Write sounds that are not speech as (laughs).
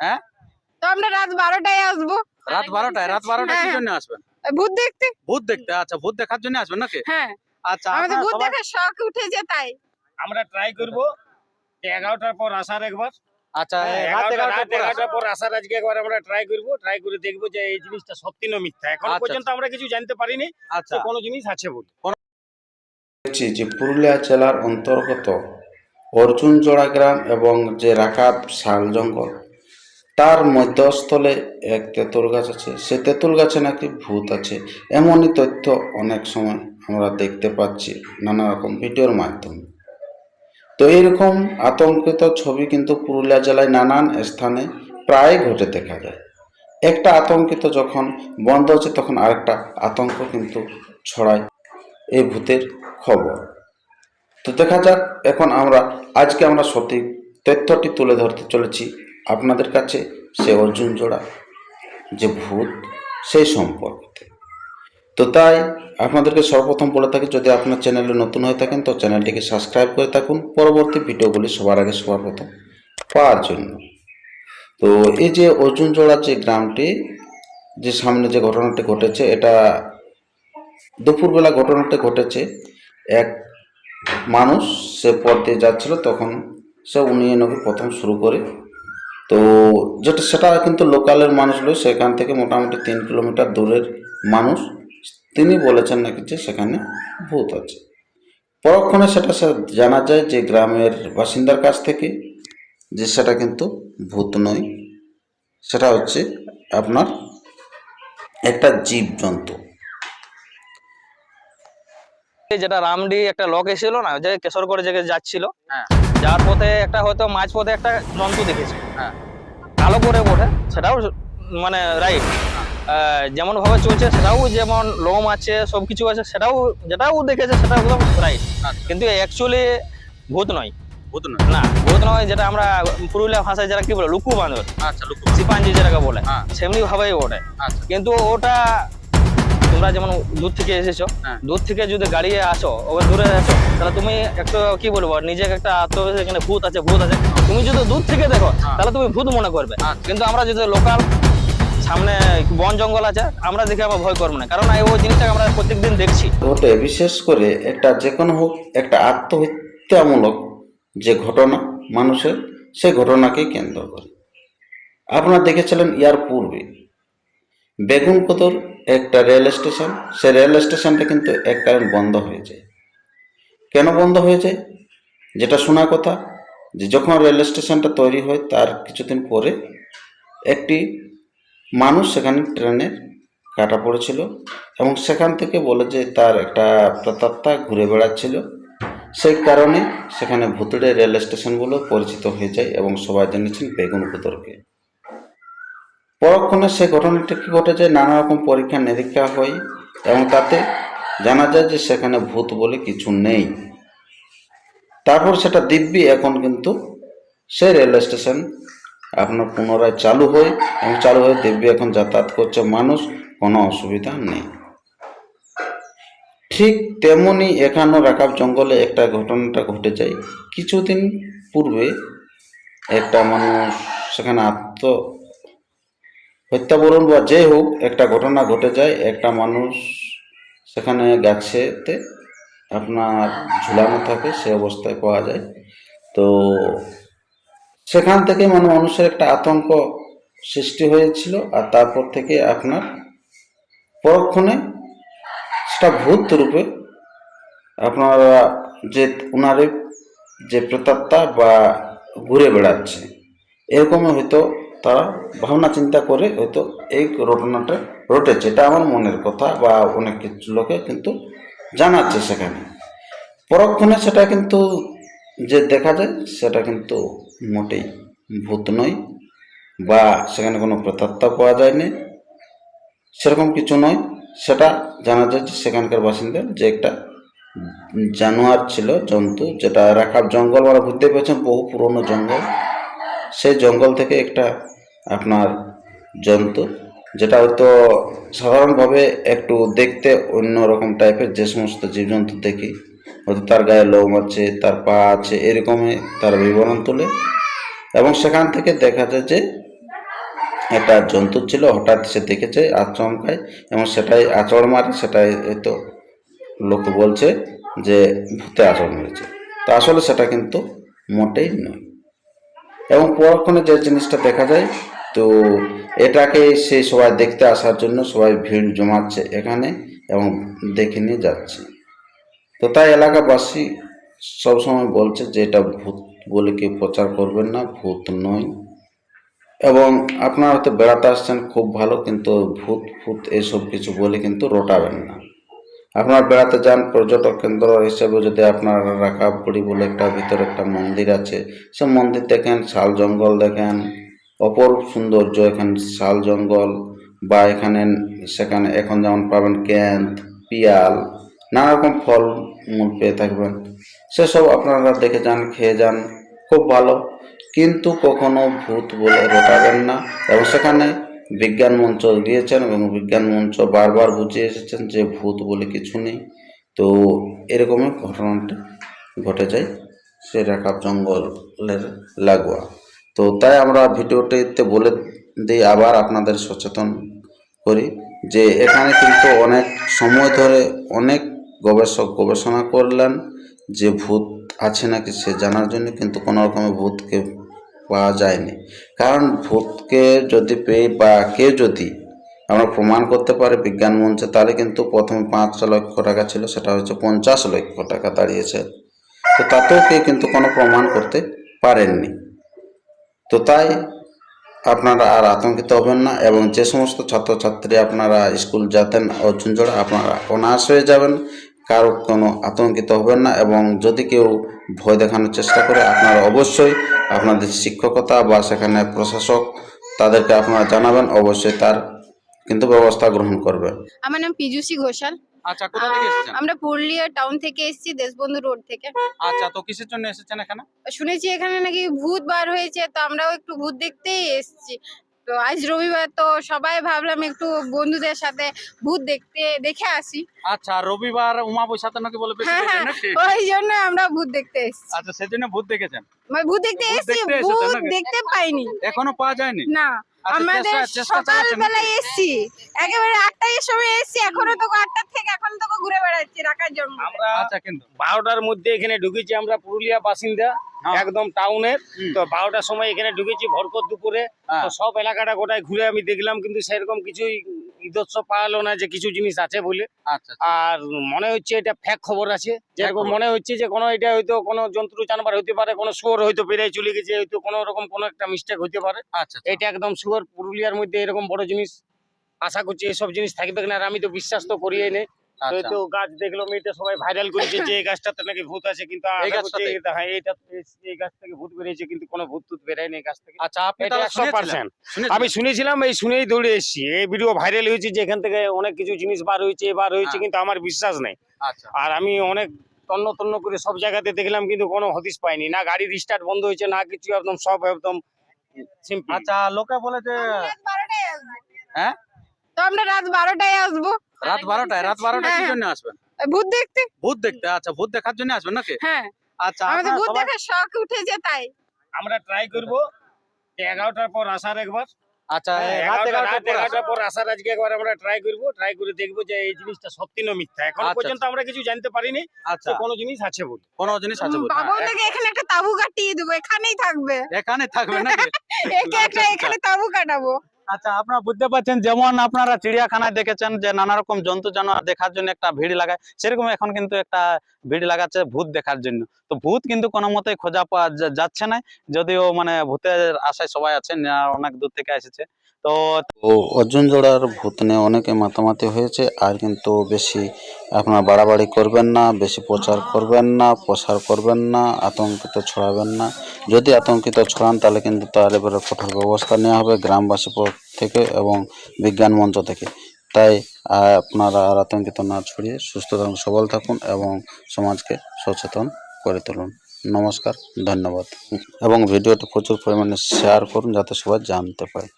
হ্যাঁ? তো আমরা রাত বারোটায় আসব। রাত বারোটায়? রাত বারোটায় কি হ্যাঁ। জন্য আসবেন? ভূত দেখতে? ভূত দেখতে? আচ্ছা ভূত দেখার জন্য আসবেন নাকি? হ্যাঁ। আচ্ছা আমাদের ভূত দেখার শখ উঠেছে তাই। আমরা ট্রাই করব। এগারোটার পর আসার একবার। আচ্ছা হ্যাঁ, রাত এগারোটা এগারোটার পর আসার আজকে একবার আমরা ট্রাই করব। ট্রাই করে দেখব যে এই জিনিসটা সত্যি না মিথ্যা। এখন আচ্ছা, পর্যন্ত আমরা কিছু জানতে পারিনি। আচ্ছা। কোনো জিনিস আছে বলে যে পুরুলিয়া জেলার অন্তর্গত অর্জুন অর্জুনজোড়া গ্রাম এবং যে রাকাব শাল জঙ্গল তার মধ্যস্থলে এক তেঁতুল গাছ আছে। সে তেঁতুল গাছে নাকি ভূত আছে, এমনই তথ্য অনেক সময় আমরা দেখতে পাচ্ছি নানা রকম ভিডিওর মাধ্যমে। তো এইরকম আতঙ্কিত ছবি কিন্তু পুরুলিয়া জেলায় নানান স্থানে প্রায় ঘটে দেখা যায়। একটা আতঙ্কিত যখন বন্ধ হচ্ছে, তখন আরেকটা আতঙ্ক কিন্তু ছড়ায় এই ভূতের খবর। তো দেখা যাক, এখন আমরা, আজকে আমরা সঠিক তথ্যটি তুলে ধরতে চলেছি আপনাদের কাছে সে অর্জুন জোড়া, যে ভূত, সেই সম্পর্কে। তো তাই আপনাদেরকে সর্বপ্রথম বলে থাকি, যদি আপনার চ্যানেলে নতুন হয়ে থাকেন, তো চ্যানেলটিকে সাবস্ক্রাইব করে থাকুন। পরবর্তী ভিডিওগুলি সবার আগে সবার প্রথম পাওয়ার জন্য। তো এই যে অর্জুন জোড়া যে গ্রামটি, যে সামনে যে ঘটনাটি ঘটেছে, এটা দুপুরবেলা ঘটনাটি ঘটেছে। এক মানুষ সে পথ দিয়ে যাচ্ছিল, তখন সে উনি নবী প্রথম শুরু করে তো যেটা সেটা কিন্তু লোকালের মানুষ নয় সেখান থেকে মোটামুটি তিন কিলোমিটার দূরের মানুষ। তিনি বলেছেন নাকি যে সেখানে ভূত আছে। পরক্ষণে সেটা সে জানা যায় যে গ্রামের বাসিন্দার কাছ থেকে যে সেটা কিন্তু ভূত নয়। সেটা হচ্ছে আপনার একটা জীব জন্তু যেটা রামডি একটা লক এসেছিল না যে কেশরগড় জায়গায় যাচ্ছিল। হ্যাঁ। যার পথে একটা হয়তো মাঝ পথে একটা জন্তু দেখেছে। হ্যাঁ। কালো করে বটে সেটাও মানে রাইট যেমন ভাবে চলছে সেটাও যেমন লোম আছে সব কিছু আছে সেটাও যেটাও দেখেছে সেটা একদম রাইট আচ্ছা। কিন্তু অ্যাকচুয়ালি ভূত নয়। ভূত না না ভূত নয় যেটা আমরা পুরুলিয়া ভাষায় যেটা কি বলে লুকু বাঁধর আচ্ছা লুকু। সিপাঞ্জি যেটাকে বলে হ্যাঁ। সেমনি ভাবেই ওঠে। আচ্ছা। কিন্তু ওটা তোমরা যেমন দূর থেকে এসেছ হ্যাঁ। দূর থেকে যদি গাড়ি আসো ওবার দূরে আসো তাহলে তুমি একটা কি বলব নিজেকে একটা আত্মবিশ্বাস এখানে ভূত আছে ভূত আছে তুমি যদি দূর থেকে দেখো হ্যাঁ। তাহলে তুমি ভূত মনে করবে আচ্ছা। কিন্তু আমরা যদি লোকাল সামনে বন জঙ্গল আছে আমরা দেখে আমরা ভয় করব না কারণ এই ওই জিনিসটাকে আমরা প্রত্যেকদিন দেখছি ঘটে বিশেষ করে একটা যে কোনো হোক একটা আত্মহত্যামূলক যে ঘটনা মানুষের সেই ঘটনাকে কেন্দ্র করে আপনারা দেখেছিলেন ইয়ার পূর্বে বেগুন বেগুনকোদর একটা রেল স্টেশন, সে রেল স্টেশনটা কিন্তু এককালীন বন্ধ হয়ে যায়। কেন বন্ধ হয়ে যায়? যেটা শোনা কথা, যে যখন রেল স্টেশনটা তৈরি হয়, তার কিছুদিন পরে একটি মানুষ সেখানে ট্রেনের কাটা পড়েছিল এবং সেখান থেকে বলে যে তার একটা প্রেতাত্মা ঘুরে বেড়াচ্ছিল। সেই কারণে সেখানে ভুতুড়ে রেল স্টেশনগুলো পরিচিত হয়ে যায় এবং সবাই জেনেছেন বেগুন কুতরকে পরক্ষণে সে ঘটনাটা কী ঘটে যায় নানা রকম পরীক্ষা, নিরীক্ষা হয় এবং তাতে জানা যায় যে সেখানে ভূত বলে কিছু নেই। তারপর সেটা দিব্যি, এখন কিন্তু সে রেল স্টেশন আপনার পুনরায় চালু হয় এবং চালু হয়ে দিব্যি এখন যাতায়াত করছে। মানুষ কোনো অসুবিধা নেই। ঠিক তেমনি এখানেও রাকাব জঙ্গলে একটা ঘটনাটা ঘটে যায়। কিছুদিন পূর্বে একটা মানুষ সেখানে আত্ম হত্যা বলুন বা যে হোক, একটা ঘটনা ঘটে যায়, একটা মানুষ সেখানে গাছেতে আপনার ঝুলানো থাকে, সে অবস্থায় পাওয়া যায়। তো সেখান থেকে মানে মানুষের একটা আতঙ্ক সৃষ্টি হয়েছিল আর তারপর থেকে আপনার পরক্ষণে সেটা ভূত রূপে আপনারা যে উনারে যে প্রেতাত্মা বা ঘুরে বেড়াচ্ছে এরকম হয়তো তারা ভাবনা চিন্তা করে হয়তো এই ঘটনাটা ঘটেছে। এটা আমার মনের কথা বা অনেক কিছু লোকে কিন্তু জানাচ্ছে সেখানে। পরক্ষণে সেটা কিন্তু যে দেখা যায়, সেটা কিন্তু মোটেই ভূত নয় বা সেখানে কোনো প্রেতাত্মা পাওয়া যায়নি। সেরকম কিছু নয়। সেটা জানা যায় যে সেখানকার বাসিন্দা যে একটা জানোয়ার ছিল, জন্তু, যেটা রাখার জঙ্গল ওরা বুঝতে পেরেছেন বহু পুরনো জঙ্গল। সেই জঙ্গল থেকে একটা আপনার জন্তু যেটা হয়তো সাধারণভাবে একটু দেখতে অন্য রকম টাইপের যে সমস্ত জীবজন্তু দেখি, হয়তো তার গায়ে লোম আছে, তার পা আছে, এরকমই তার বিবরণ তোলে। এবং সেখান থেকে দেখা যায় যে একটা জন্তু ছিল, হঠাৎ সে দেখেছে আচমকায় এবং সেটাই আচড় মারে, সেটাই হয়তো লোক বলছে যে ভূতে আচড় মেরেছে। তা আসলে সেটা কিন্তু মোটেই নয়। এবং পরক্ষণে যে জিনিসটা দেখা যায়, তো এটাকে সে সবাই দেখতে আসার জন্য সবাই ভিড় জমাচ্ছে এখানে এবং দেখে নিয়ে যাচ্ছে। তো তাই এলাকাবাসী সবসময় বলছে যে এটা ভূত বলে কেউ প্রচার করবেন না, ভূত নয়। এবং আপনারা হয়তো বেড়াতে আসছেন খুব ভালো, কিন্তু ভূত ফুত এসব কিছু বলে কিন্তু রোটাবেন না। আপনারা বেড়াতে যান, পর্যটক কেন্দ্র হিসেবে যদি আপনারা রাখাপুরি বলে একটা ভিতরে একটা মন্দির আছে, সে মন্দির দেখেন, শাল জঙ্গল দেখেন, অপরূপ সৌন্দর্য এখানে শাল জঙ্গল, বা এখানে সেখানে এখন যেমন পাবেন ক্যান্থ পিয়াল নানা রকম ফল মূল পেয়ে থাকবেন। সেসব আপনারা দেখে যান, খেয়ে যান, খুব ভালো। কিন্তু কখনো ভূত বলে রটাবেন না, এবং সেখানে বিজ্ঞান মঞ্চ গিয়েছেন এবং বিজ্ঞান মঞ্চ বারবার বুঝিয়ে এসেছেন যে ভূত বলে কিছু নেই। তো এরকমই ঘটনাটা ঘটে যায় সে রাকাব জঙ্গলের লাগোয়া। তো তাই আমরা ভিডিওটিতে বলে দিই, আবার আপনাদের সচেতন করি যে এখানে কিন্তু অনেক সময় ধরে অনেক গবেষক গবেষণা করলেন যে ভূত আছে নাকি সে জানার জন্য, কিন্তু কোনো রকমের ভূতকে পাওয়া যায়নি। কারণ ভূতকে যদি পেয়ে বা কে যদি আমরা প্রমাণ করতে পারি বিজ্ঞান মঞ্চে, তাহলে কিন্তু প্রথমে পাঁচ লক্ষ টাকা ছিল, সেটা হচ্ছে পঞ্চাশ লক্ষ টাকা দাঁড়িয়েছে। তো তাতেও কেউ কিন্তু কোনো প্রমাণ করতে পারেননি। তো তাই আপনারা আর আতঙ্কিত হবেন না এবং যে সমস্ত ছাত্রছাত্রী আপনারা স্কুল যেতেন অর্জুন জোড়া আপনারা অনার্স হয়ে যাবেন। কারও কোনো আতঙ্কিত হবেন না এবং যদি কেউ ভয় দেখানোর চেষ্টা করে আপনারা অবশ্যই আপনাদের শিক্ষকতা বা সেখানে প্রশাসক তাদেরকে আপনারা জানাবেন অবশ্যই তার কিন্তু ব্যবস্থা গ্রহণ করবেন। আমার নাম পীযুষী ঘোষাল। আচ্ছা কোথা থেকে এসেছেন? আমরা পুরুলিয়া টাউন থেকে এসেছি দেশবন্ধু রোড থেকে। আচ্ছা তো কিসের জন্য এসেছেন এখানে? শুনেছি এখানে নাকি ভূত বার হয়েছে তো আমরাও একটু ভূত দেখতেই এসেছি। তো আজ রবিবার তো সবাই ভাবলাম একটু বন্ধুদের সাথে ভূত দেখতে দেখে আসি। আচ্ছা রবিবার উমা বৈশাখ নাকি বলে হ্যাঁ, হ্যাঁ। ওই জন্য আমরা ভূত দেখতে এসেছি। আচ্ছা সেজন্য ভূত দেখেছেন? মানে ভূত দেখতে এসেছি ভূত দেখতে পাইনি। এখনও পাওয়া যায়নি? না। আমাদের চেষ্টা- চেষ্টা সকাল চালাচ্ছেন বেলায় নাকি? এসেছি একেবারে আটটায় সময় এসেছি এখনও তো আটটার থেকে এখন তো ঘুরে বেড়াচ্ছি রাখার জন্য আমরা আচ্ছা কিন্তু বারোটার মধ্যে এখানে ঢুকেছি আমরা পুরুলিয়া বাসিন্দা হ্যাঁ। একদম টাউনের তো বারোটার সময় এখানে ঢুকেছি ভরকর দুপুরে হ্যাঁ। সব এলাকাটা গোটায় ঘুরে আমি দেখলাম কিন্তু সেরকম কিছুই ইদস্য পাওয়ালো না যে কিছু জিনিস আছে বলে। আচ্ছা আর মনে হচ্ছে এটা ফ্যাক খবর আছে। যেরকম মনে হচ্ছে যে কোনো এটা হয়তো কোনো জন্তু জানবার হতে পারে কোনো শুয়োর হয়তো পেরিয়ে চলে গেছে হয়তো কোনো রকম কোনো একটা মিস্টেক হতে পারে। আচ্ছা এটা একদম শুয়োর পুরুলিয়ার মধ্যে এরকম বড় জিনিস। আশা করছি এসব জিনিস থাকবে না আর আমি তো বিশ্বাস তো করিয়ে নেই আচ্ছা তো গাছ দেখল মেয়েটা সবাই ভাইরাল করেছে যে এই গাছটাতে নাকি ভূত আছে কিন্তু এই গাছটাতে? হ্যাঁ এইটা এই গাছ থেকে ভূত বেরিয়েছে কিন্তু কোনো ভূত টুত বেরায়নি এই গাছ থেকে। আচ্ছা আপনি এটা? আমি শুনেছিলাম এই শুনেই দৌড়ে এসেছি। এই ভিডিও ভাইরাল হয়েছে যে এখান থেকে অনেক কিছু জিনিস বার হয়েছে বার হয়েছে হ্যাঁ। কিন্তু আমার বিশ্বাস নেই। আচ্ছা। আর আমি অনেক তন্ন তন্ন করে সব জায়গাতে দেখলাম কিন্তু কোনো হদিস পাইনি। না গাড়ির স্টার্ট বন্ধ হয়েছে না কিছু একদম সব একদম আচ্ছা লোকে বলে যে হ্যাঁ? তো আমরা রাত বারোটায় আসব। রাত বারোটায় রাত বারোটায় কি হ্যাঁ, জন্য আসবেন? ভূত দেখতে। ভূত দেখতে? আচ্ছা ভূত দেখার জন্য আসবেন নাকি? হ্যাঁ। আচ্ছা আমাদের ভূত দেখার শখ উঠেছে তাই। আমরা ট্রাই করব। যে এগারোটার পর আসার একবার। আচ্ছা হ্যাঁ, রাত এগারোটার পর আসবেন। এগারোটার পর আসার আজকে একবার আমরা ট্রাই করব। ট্রাই করে দেখব যে এই জিনিসটা সত্যি না মিথ্যা। এখন আচ্ছা, পর্যন্ত আমরা কিছু জানতে পারিনি। আচ্ছা। কোনো জিনিস আছে বলে কোনো জিনিস আছে বলে বাবু হ্যাঁ, এখানে একটা তাবু কাটিয়ে দেবো। এখানেই থাকবে। এখানে থাকবে নাকি? (laughs) একে একটা আচ্ছা, এখানে তাবু কাটাবো। আচ্ছা আপনারা বুঝতে পারছেন যেমন আপনারা চিড়িয়াখানায় দেখেছেন যে নানা রকম জন্তু জানোয়ার দেখার জন্য একটা ভিড় লাগায়, সেরকম এখন কিন্তু একটা ভিড় লাগাচ্ছে ভূত দেখার জন্য। তো ভূত কিন্তু কোনো মতেই খোঁজা পাওয়া যাচ্ছে না, যদিও মানে ভূতের আশায় সবাই আছেন অনেক দূর থেকে এসেছে। তো অর্জুন জোড়ার ভূত নিয়ে অনেকে মাতামাতি হয়েছে, আর কিন্তু বেশি আপনার বাড়াবাড়ি করবেন না, বেশি প্রচার করবেন না, প্রসার করবেন না, আতঙ্কিত ছড়াবেন না। যদি আতঙ্কিত ছড়ান, তাহলে কিন্তু তার এবারে কঠোর ব্যবস্থা নেওয়া হবে গ্রামবাসী থেকে এবং বিজ্ঞান মঞ্চ থেকে। তাই আপনারা আর আতঙ্কিত না ছড়িয়ে সুস্থ থাকুন, সবল থাকুন এবং সমাজকে সচেতন করে তুলুন। নমস্কার, ধন্যবাদ। এবং ভিডিওটি প্রচুর পরিমাণে শেয়ার করুন, যাতে সবাই জানতে পারে।